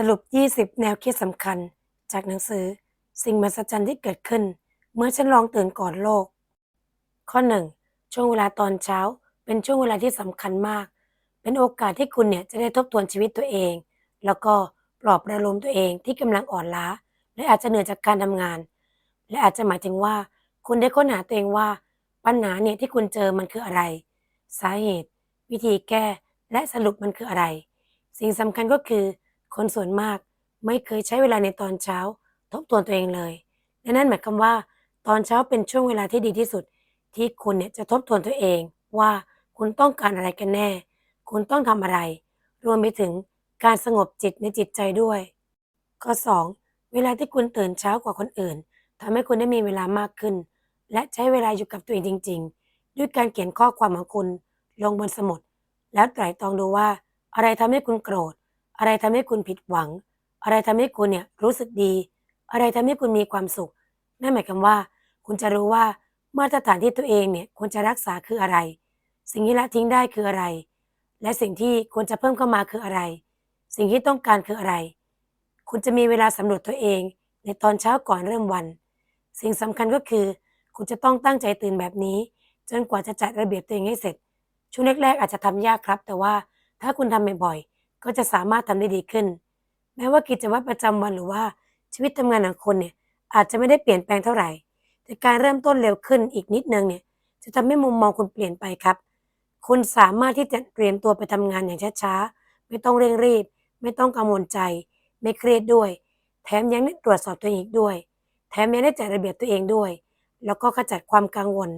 สรุป 20 แนวคิดสำคัญ จากหนังสือ สิ่งมหัศจรรย์ที่เกิดขึ้น เมื่อฉันลองตื่นก่อนโลก ข้อ 1 ช่วงเวลาตอนเช้า เป็นช่วงเวลาที่สำคัญมาก เป็นโอกาสที่คุณเนี่ยจะได้ทบทวนชีวิตตัวเอง แล้วก็ปลอบประโลมตัวเองที่กำลังอ่อนล้า และอาจจะเหนื่อยจากการทำงาน และอาจจะหมายถึงว่า คุณได้ค้นหาตัวเองว่า ปัญหาเนี่ยที่คุณเจอมันคืออะไร สาเหตุ วิธีแก้ และสรุปมันคืออะไร สิ่งสำคัญก็คือ คนส่วนมากไม่เคยใช้เวลาในตอนเช้า ทบทวนตัวเองเลยและนั่นหมายความว่า ตอนเช้าเป็นช่วงเวลาที่ดีที่สุด ที่คุณเนี่ยจะทบทวนตัวเอง ว่าคุณต้องการอะไรกันแน่ คุณต้องทำอะไร รวมไปถึงการสงบจิตในจิตใจด้วย ข้อ 2 เวลาที่คุณตื่นเช้ากว่าคนอื่นทำให้คุณได้มีเวลามากขึ้น และใช้เวลาอยู่กับตัวเองจริง ๆ ด้วยการเขียนข้อความของคุณลงบนสมุด แล้วไตร่ตรองดูว่า อะไรทำให้คุณโกรธ อะไรทำให้คุณผิดหวัง อะไรทำให้คุณเนี่ยรู้สึกดี อะไรทำให้คุณมีความสุข นั่นหมายความว่า คุณจะรู้ว่ามาตรฐานที่ตัวเองเนี่ยควรจะรักษาคืออะไร สิ่งที่ละทิ้งได้คืออะไร และสิ่งที่ควรจะเพิ่มเข้ามาคืออะไร สิ่งที่ต้องการคืออะไร คุณจะมีเวลาสำรวจตัวเอง ในตอนเช้าก่อนเริ่มวัน สิ่งสำคัญก็คือ คุณจะต้องตั้งใจตื่นแบบนี้ จนกว่าจะจัดระเบียบตัวเองให้เสร็จ ช่วงแรกๆอาจจะทำยากครับ แต่ว่าถ้าคุณทำบ่อยๆ ก็จะสามารถทำได้ดีขึ้น แม้ว่ากิจวัตรประจำวันหรือว่าชีวิตทำงานของคุณเนี่ยอาจจะไม่ได้เปลี่ยนแปลงเท่าไหร่ แต่การเริ่มต้นเร็วขึ้นอีกนิดนึงเนี่ยจะทำให้มุมมองคุณเปลี่ยนไปครับ คุณสามารถที่จะเตรียมตัวไปทำงานอย่างช้าๆ ไม่ต้องเร่งรีบ ไม่ต้องกังวลใจ ไม่เครียดด้วย แถมยังได้ตรวจสอบตัวเองอีกด้วย แถมยังได้จัดระเบียบตัวเองด้วย แล้วก็ขจัดความกังวล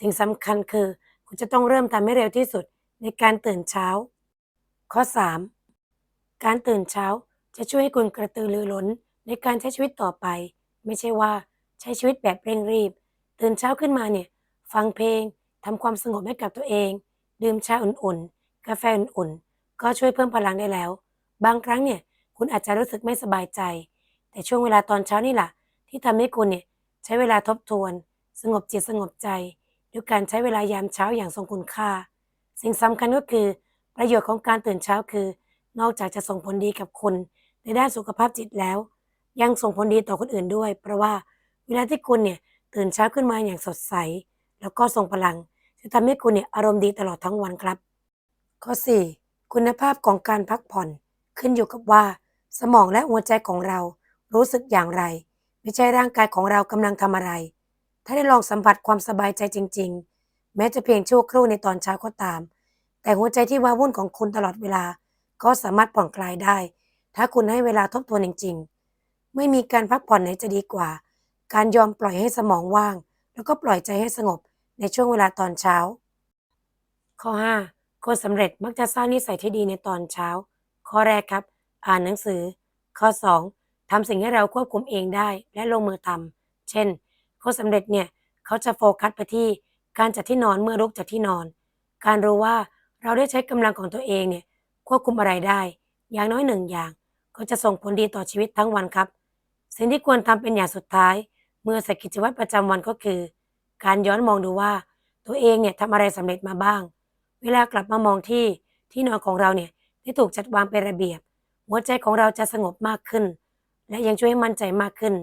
สิ่งสำคัญคือ คุณจะต้องเริ่มทำให้เร็วที่สุดในการตื่นเช้า ข้อ 3 การตื่นเช้าจะช่วยให้คุณกระตือรือร้นในการใช้ชีวิตต่อไป ไม่ใช่ว่าใช้ชีวิตแบบเร่งรีบ ตื่นเช้าขึ้นมาเนี่ย ฟังเพลงทำความสงบให้กับตัวเอง ดื่มชาอุ่นๆ กาแฟอุ่นๆ ก็ช่วยเพิ่มพลังได้แล้ว บางครั้งเนี่ยคุณอาจจะรู้สึกไม่สบายใจ แต่ช่วงเวลาตอนเช้านี่แหละที่ทำให้คุณเนี่ยใช้เวลาทบทวน สงบจิตสงบใจด้วยการใช้เวลายามเช้าอย่างทรงคุณค่า สิ่งสำคัญก็คือ ประโยชน์ของการตื่นเช้าคือ นอกจากจะส่งผลดีกับคุณในด้านสุขภาพจิตแล้ว ยังส่งผลดีต่อคนอื่นด้วย เพราะว่าเวลาที่คุณเนี่ยตื่นเช้าขึ้นมาอย่างสดใส แล้วก็ทรงพลัง จะทำให้คุณเนี่ยอารมณ์ดีตลอดทั้งวันครับ ข้อ 4 คุณภาพของการพักผ่อน ขึ้นอยู่กับว่า สมองและหัวใจของเรารู้สึกอย่างไร ไม่ใช่ร่างกายของเรากำลังทำอะไร ถ้าได้ลองสัมผัสความสบายใจจริง ๆ แม้จะเพียงชั่วครู่ในตอนเช้าก็ตาม แต่หัวใจที่ว้าวุ่นของคุณตลอดเวลา ก็สามารถผ่อนคลายได้ ถ้าคุณให้เวลาทบทวนจริงๆ ไม่มีการพักผ่อนไหนจะดีกว่า การยอมปล่อยให้สมองว่าง แล้วก็ปล่อยใจให้สงบในช่วงเวลาตอนเช้า ข้อ 5 คนสำเร็จมักจะสร้างนิสัยที่ดีในตอนเช้า ข้อแรกครับ อ่านหนังสือ ข้อ 2ทำสิ่งที่เราควบคุมเองได้และลงมือทำเช่น คนสำเร็จเนี่ยเขาจะโฟกัสไปที่การจัดที่นอนเมื่อลุกจากที่นอน การรู้ว่าเราได้ใช้กำลังของตัวเองเนี่ย ควบคุมอะไรได้ อย่างน้อยหนึ่งอย่าง ก็จะส่งผลดีต่อชีวิตทั้งวันครับ สิ่งที่ควรทำเป็นอย่างสุดท้าย เมื่อสกิจวัตรประจำวันก็คือ การย้อนมองดูว่า ตัวเองเนี่ยทำอะไรสำเร็จมาบ้าง เวลากลับมามองที่ที่นอนของเราเนี่ยที่ถูกจัดวางเป็นระเบียบ หัวใจของเราจะสงบมากขึ้น และยังช่วยให้มั่นใจมากขึ้น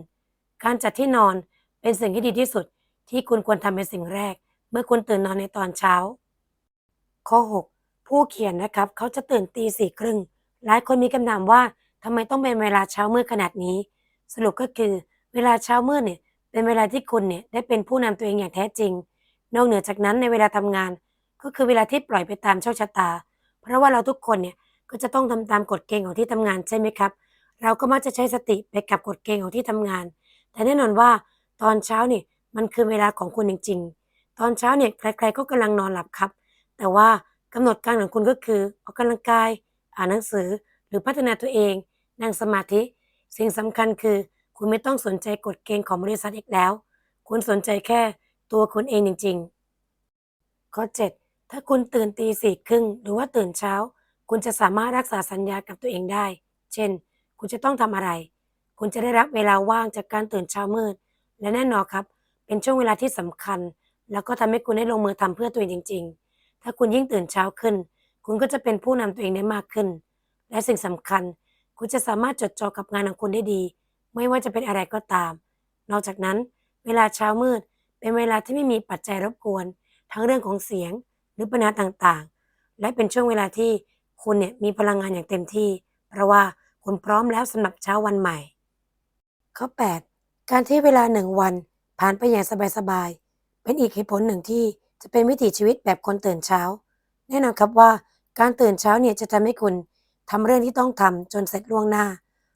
การจัดที่นอนเป็นสิ่งที่ดีที่สุดที่คุณควรทำเป็นสิ่งแรก เมื่อคุณตื่นนอนในตอนเช้า ข้อ 6 ผู้เขียนนะครับ เขาจะตื่นตีสี่ครึ่งหลายคนมีคำถามว่าทำไมต้องเป็นเวลาเช้ามืดขนาดนี้ สรุปก็คือเวลาเช้ามืดเนี่ยเป็นเวลาที่คุณเนี่ยได้เป็นผู้นำตัวเองอย่างแท้จริง นอกเหนือจากนั้นในเวลาทำงาน ก็คือเวลาที่ปล่อยไปตามโชคชะตา เพราะว่าเราทุกคนเนี่ยก็จะต้องทำตามกฎเกณฑ์ของที่ทำงานใช่ไหมครับ เราก็มักจะใช้สติไปกับกฎเกณฑ์ของที่ทำงาน แต่แน่นอนว่าตอนเช้านี่มันคือเวลาของคุณจริงๆ ตอนเช้าเนี่ยใครๆก็กำลังนอนหลับครับ แต่ว่า กำหนดการของคุณก็คือออกกำลังกาย อ่านหนังสือ หรือพัฒนาตัวเอง นั่งสมาธิ สิ่งสำคัญคือ คุณไม่ต้องสนใจกฎเกณฑ์ของบริษัทอีกแล้ว คุณสนใจแค่ตัวคุณเองจริง ๆ ข้อ 7 ถ้าคุณตื่นตีสี่ครึ่งหรือว่าตื่นเช้า คุณจะสามารถรักษาสัญญากับตัวเองได้ เช่น คุณจะต้องทำอะไร คุณจะได้รับเวลาว่างจากการตื่นเช้ามืด และแน่นอนครับ เป็นช่วงเวลาที่สำคัญ แล้วก็ทำให้คุณได้ลงมือทำเพื่อตัวเองจริง ๆ ถ้าคุณยิ่งตื่นเช้าขึ้น คุณก็จะเป็นผู้นำตัวเองได้มากขึ้น และสิ่งสำคัญ คุณจะสามารถจดจ่อกับงานของคุณได้ดี ไม่ว่าจะเป็นอะไรก็ตาม นอกจากนั้น เวลาเช้ามืด เป็นเวลาที่ไม่มีปัจจัยรบกวน ทั้งเรื่องของเสียงหรือปัญหาต่างๆ และเป็นช่วงเวลาที่คุณเนี่ยมีพลังงานอย่างเต็มที่ เพราะว่าคุณพร้อมแล้วสำหรับเช้าวันใหม่ ข้อ 8 การที่เวลาหนึ่งวันผ่านไปอย่างสบายๆ เป็นอีกเหตุผลหนึ่งที่ จะเป็นวิถีชีวิตแบบคนตื่นเช้า แน่นอนครับว่าการตื่นเช้าเนี่ยจะทำให้คุณทำเรื่องที่ต้องทำจนเสร็จล่วงหน้า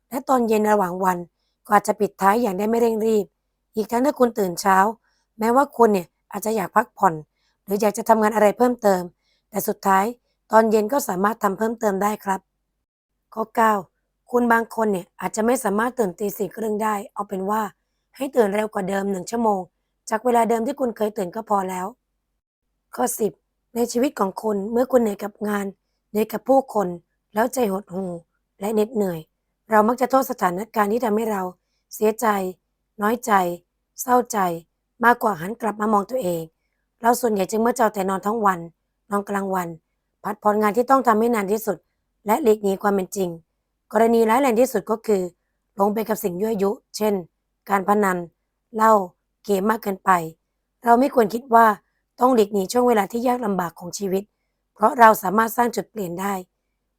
และตอนเย็นระหว่างวันก็อาจจะปิดท้ายอย่างได้ไม่เร่งรีบ อีกทั้งถ้าคุณตื่นเช้า แม้ว่าคุณเนี่ยอาจจะอยากพักผ่อน หรืออยากจะทำงานอะไรเพิ่มเติม แต่สุดท้ายตอนเย็นก็สามารถทำเพิ่มเติมได้ครับ ข้อ 9 คุณบางคนเนี่ยอาจจะไม่สามารถตื่นตีสี่ครึ่งได้ เอาเป็นว่าให้ตื่นเร็วกว่าเดิมหนึ่งชั่วโมง จากเวลาเดิมที่คุณเคยตื่นก็พอแล้ว ข้อ 10 ในชีวิตของคุณเมื่อคุณเหนื่อยกับงานเหนื่อยกับผู้คน แล้วใจหดหู่และเหน็ดเหนื่อย เรามักจะโทษสถานการณ์ที่ทำให้เรา เสียใจ น้อยใจ เศร้าใจ มากกว่าหันกลับมามองตัวเอง เราส่วนใหญ่จึงเมื่อเจ้าแต่นอนทั้งวัน นอนกลางวัน พัดผ่อนงานที่ต้องทำให้นานที่สุด และหลีกหนีความเป็นจริง กรณีร้ายแรงที่สุดก็คือลงไปกับสิ่งยั่วยุ เช่น การพนันเหล้าเกมมากเกินไป เราไม่ควรคิดว่า ต้องหลีกหนีช่วงเวลาที่ยากลำบากของชีวิต เพราะเราสามารถสร้างจุดเปลี่ยนได้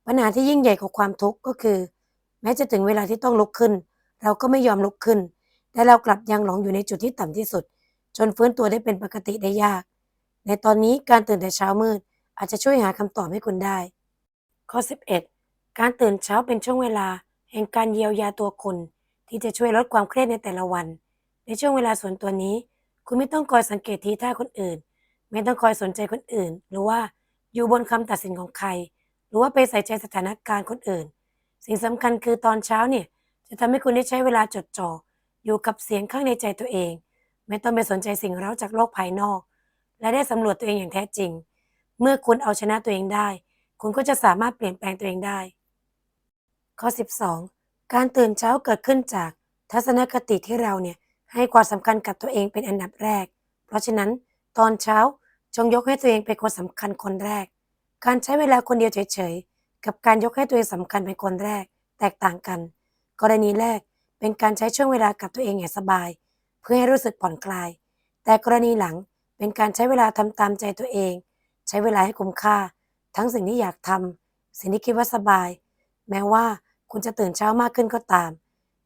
ปัญหาที่ยิ่งใหญ่กว่าความทุกข์ก็คือ แม้จะถึงเวลาที่ต้องลุกขึ้น เราก็ไม่ยอมลุกขึ้น แต่เรากลับยังหลงอยู่ในจุดที่ต่ำที่สุด จนฟื้นตัวได้เป็นปกติได้ยาก ในตอนนี้การตื่นแต่เช้ามืด อาจจะช่วยหาคำตอบให้คุณได้ ข้อ 11 การตื่นเช้าเป็นช่วงเวลา แห่งการเยียวยาตัวคุณที่จะช่วยลดความเครียดในแต่ละวัน ในช่วงเวลาส่วนตัวนี้ คุณไม่ต้องคอยสังเกตทีท่าคนอื่น ไม่ต้องคอยสนใจคนอื่น หรือว่าอยู่บนคำตัดสินของใคร หรือว่าไปใส่ใจสถานการณ์คนอื่น สิ่งสำคัญคือตอนเช้าเนี่ยจะทำให้คุณได้ใช้เวลาจดจ่ออยู่กับเสียงข้างในใจตัวเอง ไม่ต้องไปสนใจสิ่งเร้าจากโลกภายนอก และได้สำรวจตัวเองอย่างแท้จริง เมื่อคุณเอาชนะตัวเองได้ คุณก็จะสามารถเปลี่ยนแปลงตัวเองได้ ข้อ 12 การตื่นเช้าเกิดขึ้นจากทัศนคติที่เราเนี่ยให้ความสำคัญกับตัวเองเป็นอันดับแรก เพราะฉะนั้นตอนเช้า จงยกให้ตัวเองเป็นคนสำคัญคนแรก การใช้เวลาคนเดียวเฉยๆ กับการยกให้ตัวเองสำคัญเป็นคนแรก แตกต่างกัน กรณีแรกเป็นการใช้ช่วงเวลากับตัวเองอย่างสบาย เพื่อให้รู้สึกผ่อนคลาย แต่กรณีหลังเป็นการใช้เวลาทำตามใจตัวเอง ใช้เวลาให้คุ้มค่า ทั้งสิ่งที่อยากทำสิ่งที่คิดว่าสบาย แม้ว่าคุณจะตื่นเช้ามากขึ้นก็ตาม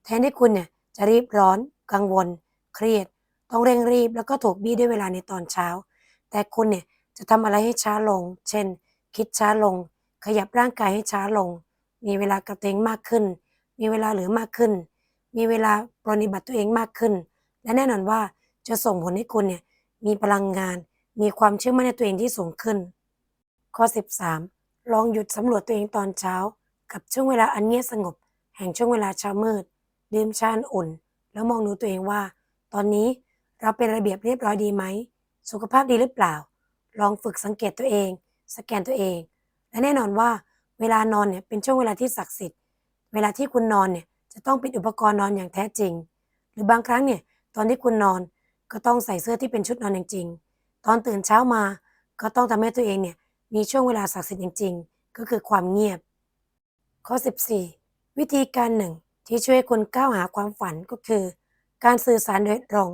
แทนที่คุณเนี่ยจะรีบร้อน กังวล เครียด ต้องเร่งรีบแล้วก็ถูกบี้ด้วยเวลาในตอนเช้า แต่คุณเนี่ยจะทำอะไรให้ช้าลง เช่น คิดช้าลง ขยับร่างกายให้ช้าลง มีเวลากับตัวเองมากขึ้น มีเวลาเหลือมากขึ้น มีเวลาปรนนิบัติตัวเองมากขึ้น และแน่นอนว่าจะส่งผลให้คุณเนี่ยมีพลังงาน มีความเชื่อมั่นในตัวเองที่สูงขึ้น ข้อ 13 ลองหยุดสำรวจตัวเองตอนเช้า กับช่วงเวลาอันเงียบสงบ แห่งช่วงเวลาเช้ามืด ดื่มชาอุ่น แล้วมองดูตัวเองว่า ตอนนี้เราเป็นระเบียบเรียบร้อยดีไหม สุขภาพดีหรือเปล่า ลองฝึกสังเกตตัวเอง สแกนตัวเอง และแน่นอนว่าเวลานอนเนี่ยเป็นช่วงเวลาที่ศักดิ์สิทธิ์ เวลาที่คุณนอนเนี่ยจะต้องปิดอุปกรณ์นอนอย่างแท้จริง หรือบางครั้งเนี่ยตอนที่คุณนอนก็ต้องใส่เสื้อที่เป็นชุดนอนจริงๆ ตอนตื่นเช้ามาก็ต้องทำให้ตัวเองเนี่ยมีช่วงเวลาศักดิ์สิทธิ์จริง ๆ ก็คือความเงียบ ข้อ 14 วิธีการหนึ่งที่ช่วยคุณก้าวหาความฝันก็คือ การสื่อสารโดยตรง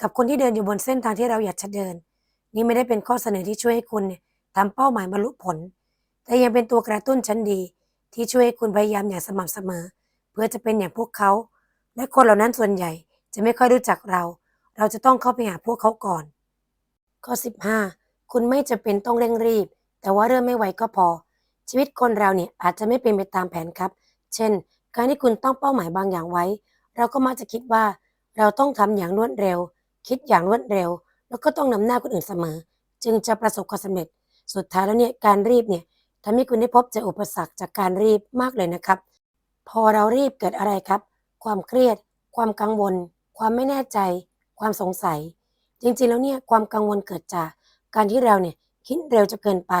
กับคนที่เดินอยู่บนเส้นทางที่เราอยากจะเดิน นี่ไม่ได้เป็นข้อเสนอที่ช่วยให้คุณทำเป้าหมายบรรลุผล แต่ยังเป็นตัวกระตุ้นชั้นดี ที่ช่วยให้คุณพยายามอย่างสม่ำเสมอ เพื่อจะเป็นอย่างพวกเขา และคนเหล่านั้นส่วนใหญ่จะไม่ค่อยรู้จักเรา เราจะต้องเข้าไปหาพวกเขาก่อน ข้อ 15 คุณไม่จะเป็นต้องเร่งรีบ แต่ว่าเริ่มไม่ไหวก็พอ ชีวิตคนเราเนี่ยอาจจะไม่เป็นไปตามแผนครับ เช่น การที่คุณตั้งเป้าหมายบางอย่างไว้ เราก็มักจะคิดว่า เราต้องทำอย่างรวดเร็ว คิดอย่างรวดเร็ว แล้วก็ต้องนำหน้าคนอื่นเสมอ จึงจะประสบความสำเร็จ สุดท้ายแล้วเนี่ยการรีบเนี่ยทำให้คุณได้พบเจออุปสรรคจากการรีบมากเลยนะครับ พอเรารีบเกิดอะไรครับ ความเครียด ความกังวล ความไม่แน่ใจ ความสงสัย จริงๆแล้วเนี่ยความกังวลเกิดจากการที่เราเนี่ยคิดเร็วจะเกินไป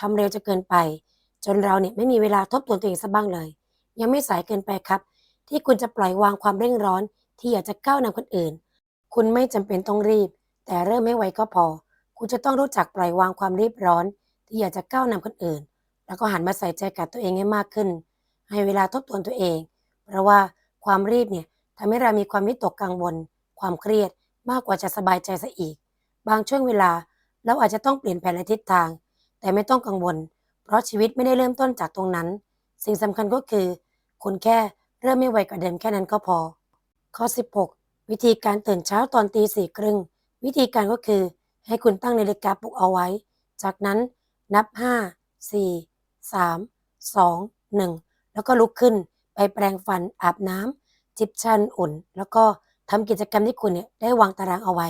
ทำเร็วจะเกินไป จนเราเนี่ยไม่มีเวลาทบทวนตัวเองสักบ้างเลย ยังไม่สายเกินไปครับ ที่คุณจะปล่อยวางความเร่งร้อนที่อยากจะก้าวนำคนอื่น คุณไม่จำเป็นต้องรีบ แต่เริ่มไม่ไวก็พอ คุณจะต้องรู้จักปล่อยวางความรีบร้อน ที่อยากจะก้าวนำคนอื่น แล้วก็หันมาใส่ใจกับตัวเองให้มากขึ้น ให้เวลาทบทวนตัวเอง เพราะว่าความรีบเนี่ยทำให้เรามีความวิตกกังวล ความเครียดมากกว่าจะสบายใจซะอีก บางช่วงเวลาเราอาจจะต้องเปลี่ยนแผนและทิศทาง แต่ไม่ต้องกังวล เพราะชีวิตไม่ได้เริ่มต้นจากตรงนั้น สิ่งสำคัญก็คือ คุณแค่เริ่มไม่ไวกว่าเดิมแค่นั้นก็พอ ข้อ 16 วิธีการตื่นเช้าตอนตีสี่ครึ่ง วิธีการก็คือ ให้คุณตั้งนาฬิกาปลุกเอาไว้ จากนั้นนับ 5 4 3 2 1 แล้วก็ลุกขึ้นไปแปรงฟันอาบน้ำจิบชาอุ่น แล้วก็ทำกิจกรรมที่คุณเนี่ยได้วางตารางเอาไว้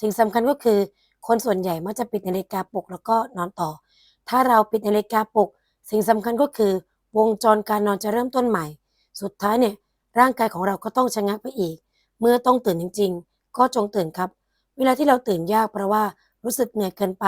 สิ่งสำคัญก็คือ คนส่วนใหญ่มักจะปิดนาฬิกาปลุกแล้วก็นอนต่อ ถ้าเราปิดนาฬิกาปลุก สิ่งสำคัญก็คือ วงจรการนอนจะเริ่มต้นใหม่ สุดท้ายเนี่ยร่างกายของเราก็ต้องชะงักไปอีก เมื่อต้องตื่นจริง ๆ ก็จงตื่นครับ เวลาที่เราตื่นยากเพราะว่ารู้สึกเหนื่อยเกินไป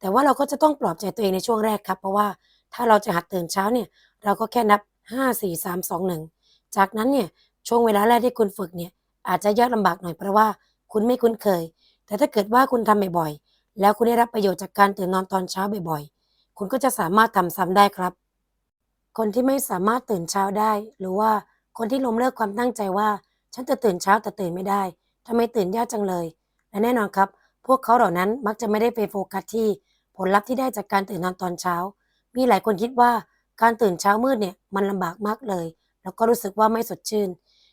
แต่ว่าเราก็จะต้องปลอบใจตัวเองในช่วงแรกครับ เพราะว่าถ้าเราจะหัดตื่นเช้าเนี่ย เราก็แค่นับ 5 4 3 2 1 จากนั้นเนี่ยช่วงเวลาแรกที่คุณฝึกเนี่ยอาจจะยากลำบากหน่อยเพราะว่าคุณไม่คุ้นเคย แต่ถ้าเกิดว่าคุณทำบ่อยๆ แล้วคุณได้รับประโยชน์จากการตื่นนอนตอนเช้าบ่อยๆ คุณก็จะสามารถทำซ้ำได้ครับ คนที่ไม่สามารถตื่นเช้าได้ หรือว่าคนที่ล้มเลิกความตั้งใจว่า ฉันจะตื่นเช้าแต่ตื่นไม่ได้ทำไมตื่นยากจังเลย และแน่นอนครับ พวกเขาเหล่านั้นมักจะไม่ได้ไปโฟกัสที่ ผลลัพธ์ที่ได้จากการตื่นนอนตอนเช้า มีหลายคนคิดว่าการตื่นเช้ามืดเนี่ยมันลำบากมากเลย แล้วก็รู้สึกว่าไม่สดชื่น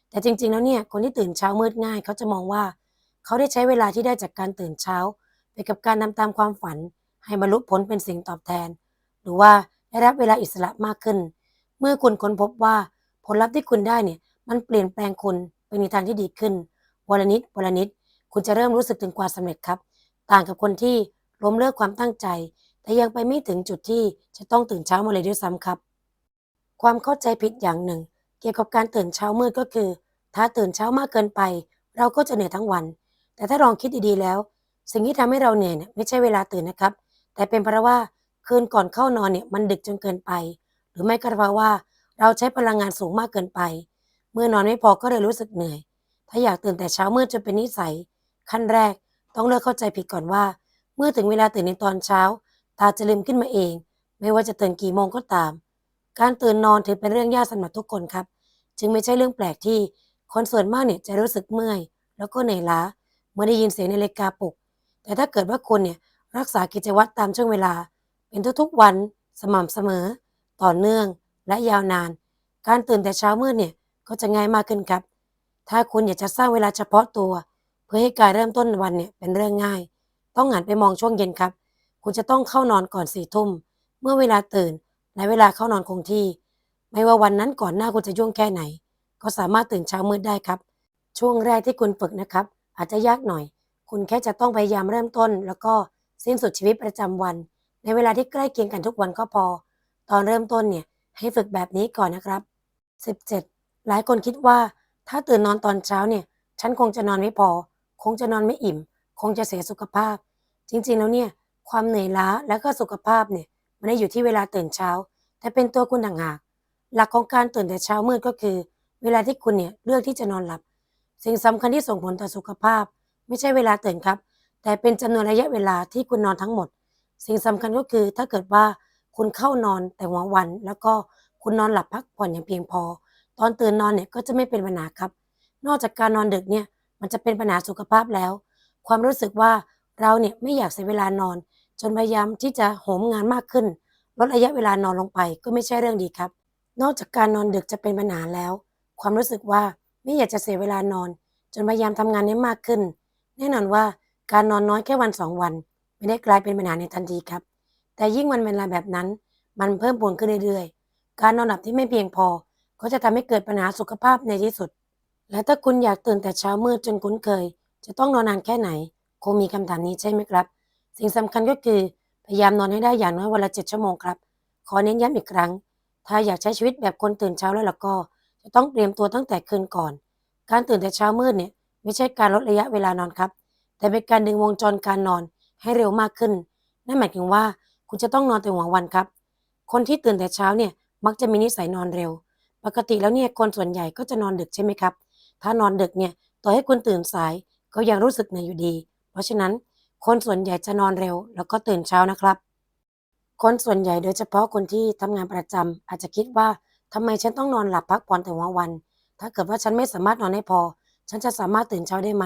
แต่จริง ๆ แล้วเนี่ยคนที่ตื่นเช้ามืดง่าย เขาจะมองว่า เขาได้ใช้เวลาที่ได้จากการตื่นเช้า ไปกับการทำตามความฝัน ให้บรรลุผลเป็นสิ่งตอบแทน หรือว่าได้รับเวลาอิสระมากขึ้น เมื่อคุณค้นพบว่าผลลัพธ์ที่คุณได้เนี่ยมันเปลี่ยนแปลงคุณ ไปในทางที่ดีขึ้นวันละนิดวันละนิด คุณจะเริ่มรู้สึกถึงความสำเร็จครับ ต่างกับคนที่ล้มเลิกความตั้งใจ แต่ยังไปไม่ถึงจุดที่จะต้องตื่นเช้ามาเลยด้วยซ้ำครับ ความเข้าใจผิดอย่างหนึ่ง เกี่ยวกับการตื่นเช้ามืดก็คือ ถ้าตื่นเช้ามากเกินไป เราก็จะเหนื่อยทั้งวัน แต่ถ้าลองคิดดีๆแล้ว สิ่งที่ทำให้เราเหนื่อยเนี่ยไม่ใช่เวลาตื่นนะครับ แต่เป็นเพราะว่าคืนก่อนเข้านอนเนี่ยมันดึกจนเกินไป หรือไม่ก็เพราะว่าเราใช้พลังงานสูงมากเกินไป เมื่อนอนไม่พอก็เลยรู้สึกเหนื่อย ถ้าอยากตื่นแต่เช้ามืดจนเป็นนิสัย ขั้นแรกต้องเลิกเข้าใจผิดก่อนว่า เมื่อถึงเวลาตื่นในตอนเช้า ตาจะลืมขึ้นมาเอง ไม่ว่าจะตื่นกี่โมงก็ตาม การตื่นนอนถือเป็นเรื่องยากสำหรับทุกคนครับ จึงไม่ใช่เรื่องแปลกที่คนส่วนมากเนี่ยจะรู้สึกเมื่อย แล้วก็เหนื่อยล้าเมื่อได้ยินเสียงนาฬิกาปลุก แต่ถ้าเกิดว่าคุณเนี่ยรักษากิจวัตรตามช่วงเวลา เป็นทุกๆวันสม่ำเสมอ ต่อเนื่องและยาวนาน การตื่นแต่เช้ามืดเนี่ย ก็จะง่ายมากขึ้นครับ ถ้าคุณอยากจะสร้างเวลาเฉพาะตัว เพื่อให้การเริ่มต้นวันเนี่ยเป็นเรื่องง่าย ต้องหันไปมองช่วงเย็นครับ คุณจะต้องเข้านอนก่อนสี่ทุ่ม เมื่อเวลาตื่นและเวลาเข้านอนคงที่ ไม่ว่าวันนั้นก่อนหน้าคุณจะยุ่งแค่ไหน ก็สามารถตื่นเช้ามืดได้ครับ ช่วงแรกที่คุณฝึกนะครับ อาจจะยากหน่อย คุณแค่จะต้องพยายามเริ่มต้น แล้วก็สิ้นสุดชีวิตประจำวัน ในเวลาที่ใกล้เคียงกันทุกวันก็พอ ตอนเริ่มต้นเนี่ยให้ฝึกแบบนี้ก่อนนะครับ 17 หลายคนคิดว่าถ้าตื่นนอนตอนเช้าเนี่ยฉันคงจะนอนไม่พอ คงจะนอนไม่อิ่ม คงจะเสียสุขภาพ จริงๆแล้วเนี่ยความเหนื่อยล้าและก็สุขภาพเนี่ยมันไม่ได้อยู่ที่เวลาตื่นเช้า แต่เป็นตัวคุณต่างหากหลักของการตื่นแต่เช้ามืดก็คือ เวลาที่คุณเนี่ยเลือกที่จะนอนหลับ สิ่งสำคัญที่ส่งผลต่อสุขภาพ ไม่ใช่เวลาตื่นครับ แต่เป็นจำนวนระยะเวลาที่คุณนอนทั้งหมด สิ่งสำคัญก็คือถ้าเกิดว่าคุณเข้านอนแต่หัววัน แล้วก็คุณนอนหลับพักผ่อนอย่างเพียงพอ ตอนตื่นนอนเนี่ยก็จะไม่เป็นปัญหาครับ นอกจากการนอนดึกเนี่ยมันจะเป็นปัญหาสุขภาพแล้ว ความรู้สึกว่าเราเนี่ยไม่อยากเสียเวลานอน จนพยายามที่จะโหมงานมากขึ้น ลดระยะเวลานอนลงไปก็ไม่ใช่เรื่องดีครับ นอกจากการนอนดึกจะเป็นปัญหาแล้ว ความรู้สึกว่าไม่อยากจะเสียเวลานอน จนพยายามทำงานได้มากขึ้น แน่นอนว่าการนอนน้อยแค่วันสองวัน ไม่ได้กลายเป็นปัญหาในทันทีครับ แต่ยิ่งวันเวลาแบบนั้น มันเพิ่มพูนขึ้นเรื่อยๆ การนอนหลับที่ไม่เพียงพอ ก็จะทำให้เกิดปัญหาสุขภาพในที่สุด และถ้าคุณอยากตื่นแต่เช้ามืดจนคุ้นเคย จะต้องนอนนานแค่ไหน คงมีคำถามนี้ใช่ไหมครับ สิ่งสำคัญก็คือพยายามนอนให้ได้อย่างน้อยวันละเจ็ดชั่วโมงครับ ขอเน้นย้ำอีกครั้ง ถ้าอยากใช้ชีวิตแบบคนตื่นเช้าแล้วล่ะก็ จะต้องเตรียมตัวตั้งแต่คืนก่อน การตื่นแต่เช้ามืดเนี่ยไม่ใช่การลดระยะเวลานอนครับ แต่เป็นการดึงวงจรการนอนให้เร็วมากขึ้น นั่นหมายถึงว่าคุณจะต้องนอนแต่หัววันครับ คนที่ตื่นแต่เช้าเนี่ยมักจะมีนิสัยนอนเร็ว ปกติแล้วเนี่ยคนส่วนใหญ่ก็จะนอนดึกใช่ไหมครับ ถ้านอนดึกเนี่ยต่อให้คุณตื่นสายก็ยังรู้สึกเหนื่อยอยู่ดี เพราะฉะนั้นคนส่วนใหญ่จะนอนเร็ว แล้วก็ตื่นเช้านะครับ คนส่วนใหญ่โดยเฉพาะคนที่ทำงานประจำอาจจะคิดว่าทำไมฉันต้องนอนหลับพักผ่อนแต่หัววัน ถ้าเกิดว่าฉันไม่สามารถนอนให้พอ ฉันจะสามารถตื่นเช้าได้ไหม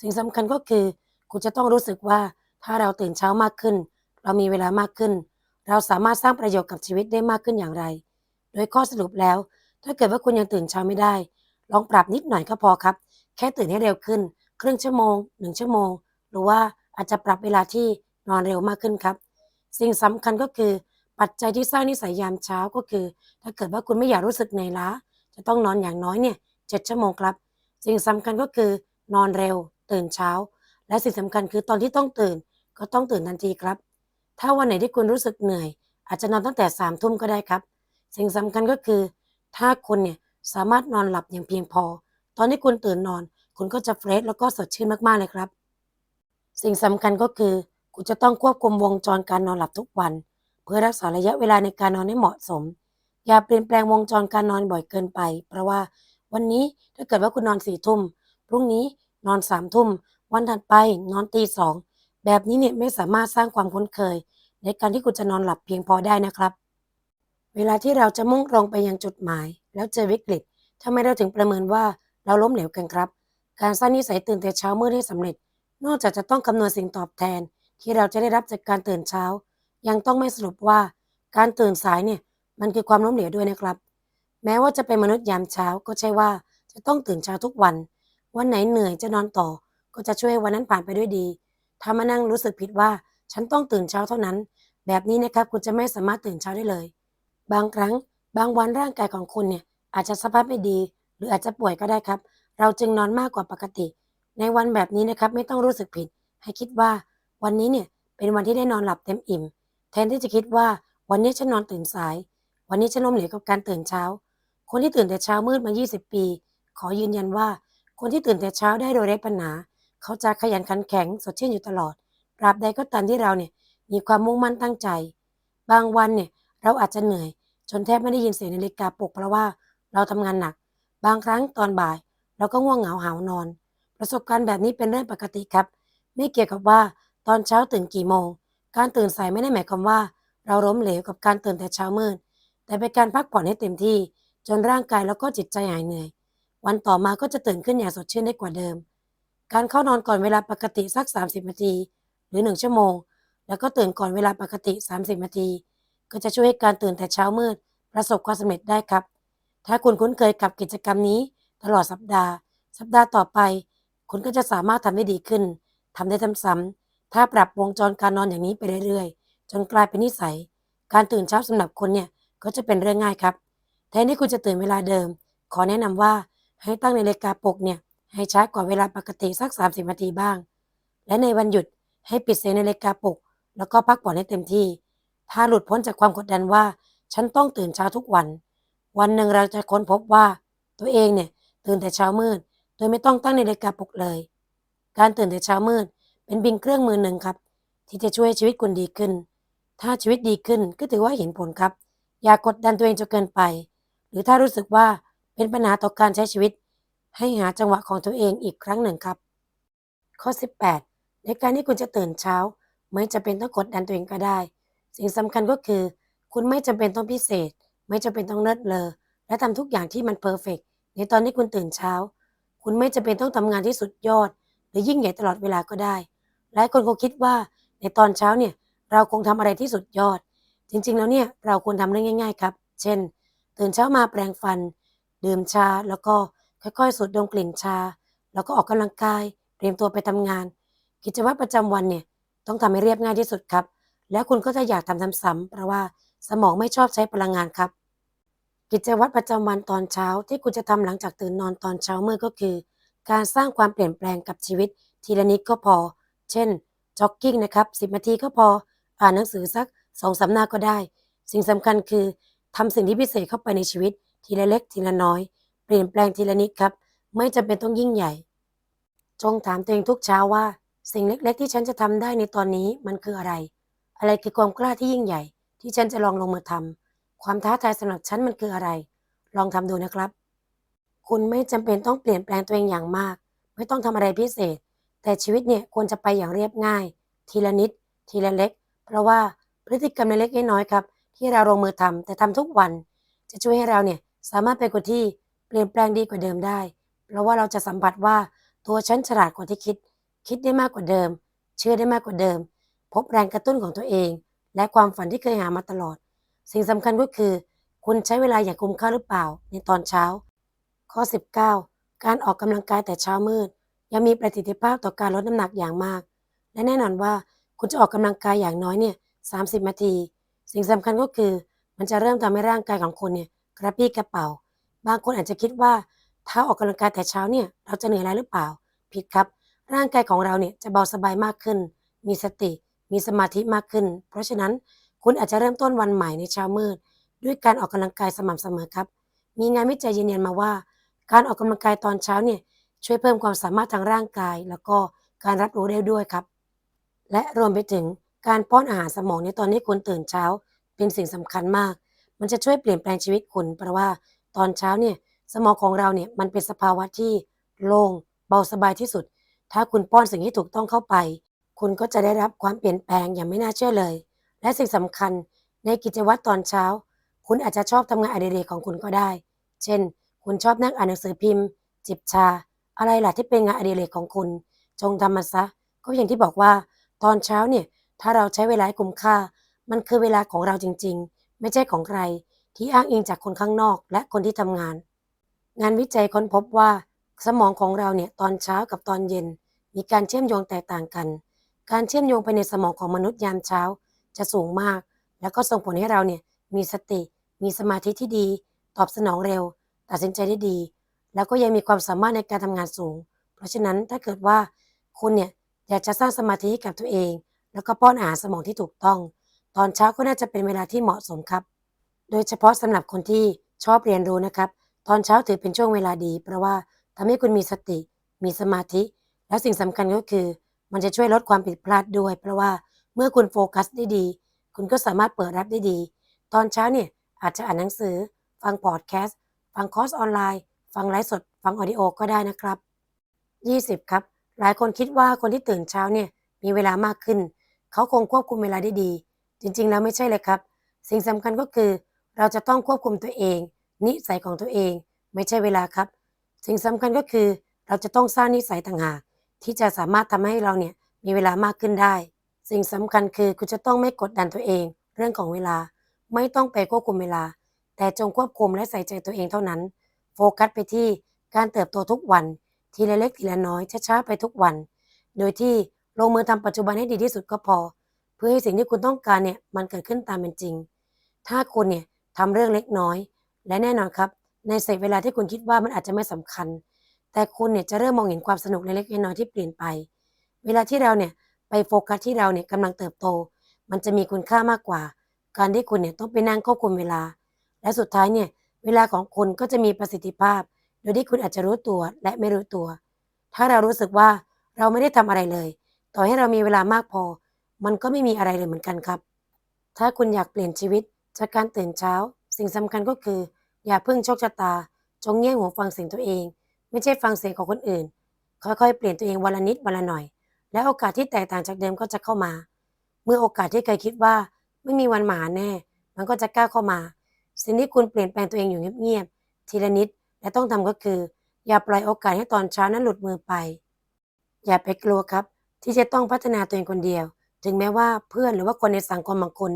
สิ่งสำคัญก็คือ คุณจะต้องรู้สึกว่าถ้าเราตื่นเช้ามากขึ้น เรามีเวลามากขึ้น เราสามารถสร้างประโยชน์กับชีวิตได้มากขึ้นอย่างไร โดยข้อสรุปแล้ว ถ้าเกิดว่าคุณยังตื่นเช้าไม่ได้ ลองปรับนิดหน่อยก็พอครับ แค่ตื่นให้เร็วขึ้น ครึ่งชั่วโมงหนึ่งชั่วโมง หรือว่าอาจจะปรับเวลาที่นอนเร็วมากขึ้นครับ สิ่งสำคัญก็คือปัจจัยที่สร้างนิสัยยามเช้าก็คือ ถ้าเกิดว่าคุณไม่อยากรู้สึกเหนื่อยล้า จะต้องนอนอย่างน้อยเนี่ยเจ็ดชั่วโมงครับ สิ่งสำคัญก็คือนอนเร็ว ตื่นเช้า และสิ่งสำคัญคือตอนที่ต้องตื่น ก็ต้องตื่นทันทีครับ ถ้าวันไหนที่คุณรู้สึกเหนื่อย อาจจะนอนตั้งแต่สามทุ่มก็ได้ครับ สิ่งสำคัญก็คือ ถ้าคุณเนี่ยสามารถนอนหลับอย่างเพียงพอ ตอนที่คุณตื่นนอน คุณก็จะเฟรชแล้วก็สดชื่นมากๆเลยครับ สิ่งสำคัญก็คือ คุณจะต้องควบคุมวงจรการนอนหลับทุกวัน เพื่อรักษาระยะเวลาในการนอนให้เหมาะสม อย่าเปลี่ยนแปลงวงจรการนอนบ่อยเกินไป เพราะว่าวันนี้ถ้าเกิดว่าคุณนอนสี่ทุ่มพรุ่งนี้นอนสามทุ่มวันถัดไปนอนตีสองแบบนี้เนี่ยไม่สามารถสร้างความคุ้นเคย ในการที่คุณจะนอนหลับเพียงพอได้นะครับ เวลาที่เราจะมุ่งตรงไปยังจุดหมาย แล้วเจอวิกฤตทำไมเราถึงประเมินว่าเราล้มเหลวกันครับ การสร้างนิสัยตื่นแต่เช้ามืดให้สำเร็จ นอกจากจะต้องคำนวณสิ่งตอบแทน ที่เราจะได้รับจากการตื่นเช้า ยังต้องไม่สรุปว่า การตื่นสายเนี่ยมันคือความล้มเหลวด้วยนะครับ แม้ว่าจะเป็นมนุษย์ยามเช้าก็ใช่ว่าจะต้องตื่นเช้าทุกวัน วันไหนเหนื่อยจะนอนต่อ ก็จะช่วยวันนั้นผ่านไปด้วยดี ถ้ามานั่งรู้สึกผิดว่า ฉันต้องตื่นเช้าเท่านั้น แบบนี้นะครับคุณจะไม่สามารถตื่นเช้าได้เลย บางครั้งบางวันร่างกายของคุณเนี่ยอาจจะสภาพไม่ดี หรืออาจจะป่วยก็ได้ครับ เราจึงนอนมากกว่าปกติ ในวันแบบนี้นะครับไม่ต้องรู้สึกผิด ให้คิดว่าวันนี้เนี่ยเป็นวันที่ได้นอนหลับเต็มอิ่ม แทนที่จะคิดว่าวันนี้ฉันนอนตื่นสาย วันนี้ฉันล้มเหลวกับการตื่นเช้า คนที่ตื่นแต่เช้ามืดมา 20 ปี ขอยืนยันว่า คนที่ตื่นแต่เช้าได้โดยไร้ปัญหา เขาจะขยันขันแข็งสดชื่นอยู่ตลอดตราบใดก็ตามที่เราเนี่ยมีความมุ่งมั่นตั้งใจ บางวันเนี่ยเราอาจจะเหนื่อย จนแทบไม่ได้ยินเสียงนาฬิกาปลุกเพราะว่าเราทำงานหนัก บางครั้งตอนบ่าย เราก็ง่วงเหงาหาวนอน ประสบการณ์แบบนี้เป็นเรื่องปกติครับ ไม่เกี่ยวกับว่าตอนเช้าตื่นกี่โมง การตื่นสายไม่ได้หมายความว่า เราล้มเหลวกับการตื่นแต่เช้ามืด แต่เป็นการพักผ่อนให้เต็มที่ จนร่างกายแล้วก็จิตใจหายเหนื่อย วันต่อมาก็จะตื่นขึ้นอย่างสดชื่นได้กว่าเดิม การเข้านอนก่อนเวลาปกติสัก 30นาทีหรือ 1 ชั่วโมง แล้วก็ตื่นก่อนเวลาปกติ 30นาที ก็จะช่วยให้การตื่นแต่เช้ามืด ประสบความสำเร็จได้ครับ ถ้าคุณคุ้นเคยกับกิจกรรมนี้ตลอดสัปดาห์ สัปดาห์ต่อไป คุณก็จะสามารถทำได้ดีขึ้นทำได้ซ้ำๆถ้าปรับวงจรการนอนอย่างนี้ไปเรื่อยๆ จนกลายเป็นนิสัย การตื่นเช้าสำหรับคุณเนี่ยก็จะเป็นเรื่องง่ายครับ แทนที่คุณจะตื่นเวลาเดิม ขอแนะนำว่าให้ตั้งนาฬิกาปลุกเนี่ยให้ช้ากว่าเวลาปกติสัก 30นาทีบ้าง และในวันหยุดให้ปิดเสียงนาฬิกาปลุก แล้วก็พักผ่อนให้เต็มที่ ถ้าหลุดพ้นจากความกดดันว่า ฉันต้องตื่นเช้าทุกวัน วันหนึ่งเราจะค้นพบว่า ตัวเองเนี่ยตื่นแต่เช้ามืด โดยไม่ต้องตั้งนาฬิกาปลุกเลย การตื่นแต่เช้ามืด เป็นบิงเครื่องมือหนึ่งครับ ที่จะช่วยชีวิตคุณดีขึ้น ถ้าชีวิตดีขึ้นก็ถือว่าเห็นผลครับ อย่ากกดดันตัวเองจนเกินไป หรือถ้ารู้สึกว่าเป็นปัญหาต่อการใช้ชีวิต ให้หาจังหวะของตัวเองอีกครั้งหนึ่งครับ ข้อ 18 ในการที่คุณจะตื่นเช้า ไม่จำเป็นต้องกดดันตัวเองก็ได้ สิ่งสำคัญก็คือ คุณไม่จำเป็นต้องพิเศษ ไม่จำเป็นต้องเลิศเลอและทำทุกอย่างที่มันเพอร์เฟกในตอนที่คุณตื่นเช้า คุณไม่จำเป็นต้องทำงานที่สุดยอด หรือยิ่งใหญ่ตลอดเวลาก็ได้หลายคนคงคิดว่าในตอนเช้าเนี่ยเราคงทำอะไรที่สุดยอด จริง ๆ แล้วเนี่ยเราควรทำเรื่องง่าย ๆ ครับ เช่น ตื่นเช้ามาแปรงฟัน ดื่มชา แล้วก็ค่อยๆสูดดมกลิ่นชา แล้วก็ออกกำลังกาย เตรียมตัวไปทำงาน กิจวัตรประจำวันเนี่ยต้องทำให้เรียบง่ายที่สุดครับ แล้วคุณก็จะอยากทำซ้ำๆเพราะว่าสมองไม่ชอบใช้พลังงานครับ กิจวัตรประจำวันตอนเช้าที่คุณจะทำหลังจากตื่นนอนตอนเช้ามืดก็คือ การสร้างความเปลี่ยนแปลงกับชีวิต ทีละนิดก็พอ เช่นจ็อกกิ้งนะครับ10นาทีก็พออ่านหนังสือสักสองสาหน้าก็ได้ สิ่งสำคัญคือทำสิ่งที่พิเศษเข้าไปในชีวิต ทีละเล็กทีละน้อย เปลี่ยนแปลงทีละนิดครับ ไม่จำเป็นต้องยิ่งใหญ่ จงถามตัวเองทุกเช้าว่า สิ่งเล็กๆ ที่ฉันจะทำได้ในตอนนี้มันคืออะไร อะไรคือความกล้าที่ยิ่งใหญ่ ที่ฉันจะลองลงมือทำความท้าทายสำหรับฉันมันคืออะไร ลองทำดูนะครับ คุณไม่จำเป็นต้องเปลี่ยนแปลงตัวเองอย่างมาก ไม่ต้องทำอะไรพิเศษ แต่ชีวิตเนี่ยควรจะไปอย่างเรียบง่าย ทีละนิด ทีละเล็ก เพราะว่าพฤติกรรมเล็กๆน้อยๆครับ ที่เราลงมือทำแต่ทำทุกวัน จะช่วยให้เราเนี่ยสามารถเป็นคนที่เปลี่ยนแปลงดีกว่าเดิมได้ เพราะว่าเราจะสัมผัสว่าตัวฉันฉลาดกว่าที่คิด คิดได้มากกว่าเดิม เชื่อได้มากกว่าเดิม พบแรงกระตุ้นของตัวเอง และความฝันที่เคยหามาตลอด สิ่งสำคัญก็คือ คุณใช้เวลาอย่างคุ้มค่าหรือเปล่า ในตอนเช้า ข้อ 19 การออกกำลังกายแต่เช้ามืด ยังมีประสิทธิภาพต่อการลดน้ำหนักอย่างมาก และแน่นอนว่าคุณจะออกกำลังกายอย่างน้อยเนี่ย30นาที สิ่งสำคัญก็คือ มันจะเริ่มทำให้ร่างกายของคุณเนี่ยกระปี้กระเป๋า บางคนอาจจะคิดว่าถ้าออกกำลังกายแต่เช้าเนี่ยเราจะเหนื่อยล้าหรือเปล่า ผิดครับ ร่างกายของเราเนี่ยจะเบาสบายมากขึ้น มีสติ มีสมาธิมากขึ้น เพราะฉะนั้นคุณอาจจะเริ่มต้นวันใหม่ในเช้ามืด ด้วยการออกกำลังกายสม่ำเสมอครับ มีงานวิจัยยืนยันมาว่า การออกกำลังกายตอนเช้าเนี่ยช่วยเพิ่มความสามารถทางร่างกาย แล้วก็การรับรู้ได้ด้วยครับ และรวมไปถึงการป้อนอาหารสมองในตอนที่คุณตื่นเช้า เป็นสิ่งสำคัญมาก มันจะช่วยเปลี่ยนแปลงชีวิตคุณเพราะว่าตอนเช้าเนี่ยสมองของเราเนี่ยมันเป็นสภาวะที่โล่งเบาสบายที่สุด ถ้าคุณป้อนสิ่งที่ถูกต้องเข้าไป คุณก็จะได้รับความเปลี่ยนแปลงอย่างไม่น่าเชื่อเลย และสิ่งสำคัญในกิจวัตรตอนเช้า คุณอาจจะชอบทำงานอดิเรกของคุณก็ได้ เช่น คุณชอบนั่งอ่านหนังสือพิมพ์ จิบชา อะไรล่ะที่เป็นงานอดิเรกของคุณ จงทำมันซะ ก็อย่างที่บอกว่า ตอนเช้าเนี่ยถ้าเราใช้เวลาให้คุ้มค่า มันคือเวลาของเราจริง ๆ ไม่ใช่ของใคร ที่อ้างอิงจากคนข้างนอก และคนที่ทำงาน งานวิจัยค้นพบว่า สมองของเราเนี่ยตอนเช้ากับตอนเย็น มีการเชื่อมโยงแตกต่างกัน การเชื่อมโยงไปในสมองของมนุษย์ยามเช้า จะสูงมาก แล้วก็ส่งผลให้เราเนี่ยมีสติ มีสมาธิที่ดี ตอบสนองเร็ว ตัดสินใจได้ดี แล้วก็ยังมีความสามารถในการทำงานสูง เพราะฉะนั้นถ้าเกิดว่าคุณเนี่ยอยากจะสร้างสมาธิให้กับตัวเอง แล้วก็ป้อนอาหารสมองที่ถูกต้อง ตอนเช้าก็น่าจะเป็นเวลาที่เหมาะสมครับ โดยเฉพาะสำหรับคนที่ชอบเรียนรู้นะครับ ตอนเช้าถือเป็นช่วงเวลาดี เพราะว่าทำให้คุณมีสติ มีสมาธิ และสิ่งสำคัญก็คือ มันจะช่วยลดความผิดพลาดด้วย เพราะว่าเมื่อคุณโฟกัสได้ดี คุณก็สามารถเปิดรับได้ดี ตอนเช้าเนี่ยอาจจะอ่านหนังสือ ฟังพอดแคสต์ ฟังคอร์สออนไลน์ ฟังไลฟ์สด ฟังออดิโอก็ได้นะครับ 20 ครับ หลายคนคิดว่าคนที่ตื่นเช้าเนี่ยมีเวลามากขึ้น เขาคงควบคุมเวลาได้ดี จริง ๆ แล้วไม่ใช่เลยครับ สิ่งสำคัญก็คือ เราจะต้องควบคุมตัวเอง นิสัยของตัวเอง ไม่ใช่เวลาครับ สิ่งสำคัญก็คือเราจะต้องสร้างนิสัยต่างหาก ที่จะสามารถทำให้เราเนี่ยมีเวลามากขึ้นได้ สิ่งสำคัญคือคุณจะต้องไม่กดดันตัวเอง เรื่องของเวลาไม่ต้องไปควบคุมเวลา แต่จงควบคุมและใส่ใจตัวเองเท่านั้น โฟกัสไปที่การเติบโตทุกวัน ทีละเล็กทีละน้อยช้าๆไปทุกวัน โดยที่ลงมือทำปัจจุบันให้ดีที่สุดก็พอ เพื่อให้สิ่งที่คุณต้องการเนี่ยมันเกิดขึ้นตามเป็นจริง ถ้าคุณเนี่ยทำเรื่องเล็กน้อย และแน่นอนครับ ในเศษเวลาที่คุณคิดว่ามันอาจจะไม่สำคัญ แต่คุณเนี่ยจะเริ่มมองเห็นความสนุกเล็กๆน้อยๆที่เปลี่ยนไป เวลาที่เราเนี่ยไปโฟกัสที่เราเนี่ยกำลังเติบโต มันจะมีคุณค่ามากกว่า การที่คุณเนี่ยต้องไปนั่งควบคุมเวลา และสุดท้ายเนี่ยเวลาของคุณก็จะมีประสิทธิภาพ โดยที่คุณอาจจะรู้ตัวและไม่รู้ตัว ถ้าเรารู้สึกว่าเราไม่ได้ทำอะไรเลย ต่อให้เรามีเวลามากพอ มันก็ไม่มีอะไรเลยเหมือนกันครับ ถ้าคุณอยากเปลี่ยนชีวิตจากการตื่นเช้า สิ่งสำคัญก็คือ อย่าพึ่งโชคชะตา จงเงี่ยหูฟังเสียงตัวเอง ไม่ใช่ฟังเสียงของคนอื่น ค่อยๆ เปลี่ยนตัวเองวันละนิดวันละหน่อย และโอกาสที่แตกต่างจากเดิมก็จะเข้ามา เมื่อโอกาสที่เคยคิดว่าไม่มีวันมาแน่ มันก็จะก้าวเข้ามา สิ่งที่คุณเปลี่ยนแปลงตัวเองอยู่เงียบๆทีละนิดและต้องทำก็คือ อย่าปล่อยโอกาสให้ตอนเช้านั้นหลุดมือไป อย่าไปกลัวครับ ที่จะต้องพัฒนาตัวเองคนเดียว ถึงแม้ว่าเพื่อนหรือว่าคนในสังคมบางคน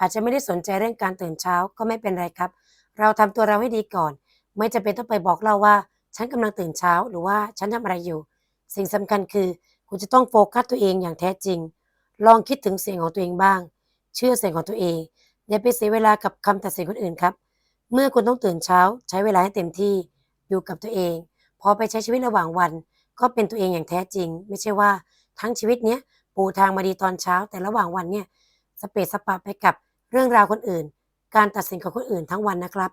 อาจจะไม่ได้สนใจเรื่องการตื่นเช้าก็ไม่เป็นไรครับ เราทำตัวเราให้ดีก่อน ไม่จำเป็นต้องไปบอกเราว่า ฉันกำลังตื่นเช้าหรือว่าฉันทำอะไรอยู่ สิ่งสำคัญคือคุณจะต้องโฟกัสตัวเองอย่างแท้จริง ลองคิดถึงเสียงของตัวเองบ้าง เชื่อเสียงของตัวเอง อย่าไปเสียเวลากับคำตัดสินคนอื่นครับ เมื่อคุณต้องตื่นเช้า ใช้เวลาให้เต็มที่อยู่กับตัวเอง พอไปใช้ชีวิตระหว่างวัน ก็เป็นตัวเองอย่างแท้จริง ไม่ใช่ว่าทั้งชีวิตเนี้ยปูทางมาดีตอนเช้า แต่ระหว่างวันเนี่ยสเปซสปะไปกับเรื่องราวคนอื่น การตัดสินของคนอื่นทั้งวันนะครับ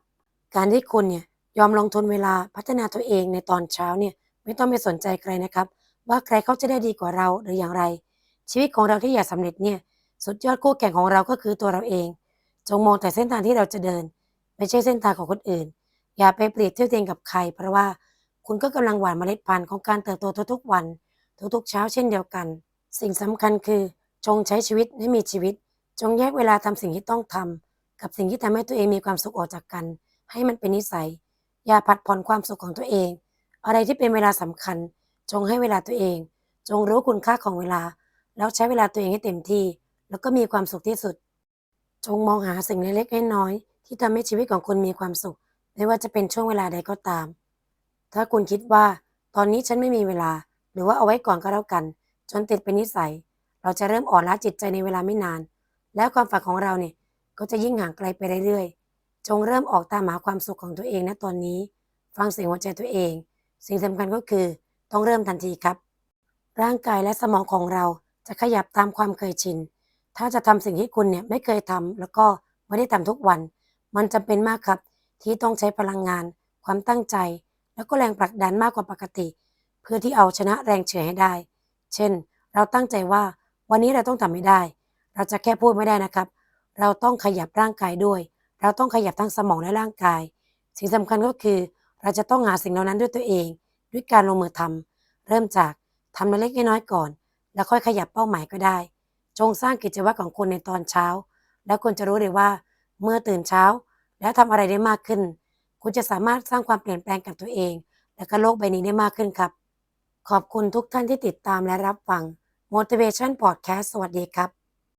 การที่คุณเนี่ย ยอมลงทุนเวลาพัฒนาตัวเองในตอนเช้าเนี่ยไม่ต้องไปสนใจใครนะครับ ว่าใครเขาจะได้ดีกว่าเราหรืออย่างไร ชีวิตของเราที่อยากสำเร็จเนี่ยสุดยอดคู่แข่งของเราก็คือตัวเราเอง จงมองแต่เส้นทางที่เราจะเดิน ไม่ใช่เส้นทางของคนอื่น อย่าไปเปรียบเทียบตัวเองกับใคร เพราะว่าคุณก็กำลังหว่านเมล็ดพันธุ์ของการเติบโตทุกๆวัน ทุกๆเช้าเช่นเดียวกัน สิ่งสำคัญคือ จงใช้ชีวิตให้มีชีวิต จงแยกเวลาทำสิ่งที่ต้องทำกับสิ่งที่ทำให้ตัวเองมีความสุขออกจากกัน ให้มันเป็นนิสัย อย่าผัดผ่อนความสุขของตัวเอง อะไรที่เป็นเวลาสำคัญ จงให้เวลาตัวเอง จงรู้คุณค่าของเวลา แล้วใช้เวลาตัวเองให้เต็มที่ แล้วก็มีความสุขที่สุด จงมองหาสิ่งเล็กๆน้อยๆที่ทำให้ชีวิตของคุณมีความสุข ไม่ว่าจะเป็นช่วงเวลาใดก็ตาม ถ้าคุณคิดว่าตอนนี้ฉันไม่มีเวลา หรือว่าเอาไว้ก่อนก็แล้วกัน จนติดเป็นนิสัย เราจะเริ่มอ่อนล้าจิตใจในเวลาไม่นาน แล้วความฝันของเราเนี่ยก็จะยิ่งห่างไกลไปเรื่อยๆ จงเริ่มออกตามหาความสุขของตัวเองนะตอนนี้ ฟังเสียงหัวใจตัวเอง สิ่งสำคัญก็คือต้องเริ่มทันทีครับ ร่างกายและสมองของเราจะขยับตามความเคยชิน ถ้าจะทำสิ่งที่คุณเนี่ยไม่เคยทำแล้วก็ไม่ได้ทำทุกวัน มันจำเป็นมากครับ ที่ต้องใช้พลังงาน ความตั้งใจ แล้วก็แรงผลักดันมากกว่าปกติ เพื่อที่เอาชนะแรงเฉื่อยให้ได้ เช่น เราตั้งใจว่าวันนี้เราต้องทำให้ได้ เราจะแค่พูดไม่ได้นะครับ เราต้องขยับร่างกายด้วย เราต้องขยับทั้งสมองและร่างกาย สิ่งสำคัญก็คือเราจะต้องหาสิ่งเหล่านั้นด้วยตัวเอง ด้วยการลงมือทำเริ่มจากทำเล็กน้อยก่อน แล้วค่อยขยับเป้าหมายก็ได้ จงสร้างกิจวัตรของคุณในตอนเช้า แล้วคุณจะรู้เลยว่า เมื่อตื่นเช้า แล้วทำอะไรได้มากขึ้น คุณจะสามารถสร้างความเปลี่ยนแปลงกับตัวเอง และก็โลกใบนี้ได้มากขึ้นครับ ขอบคุณทุกท่านที่ติดตามและรับฟัง Motivation Podcast สวัสดีครับ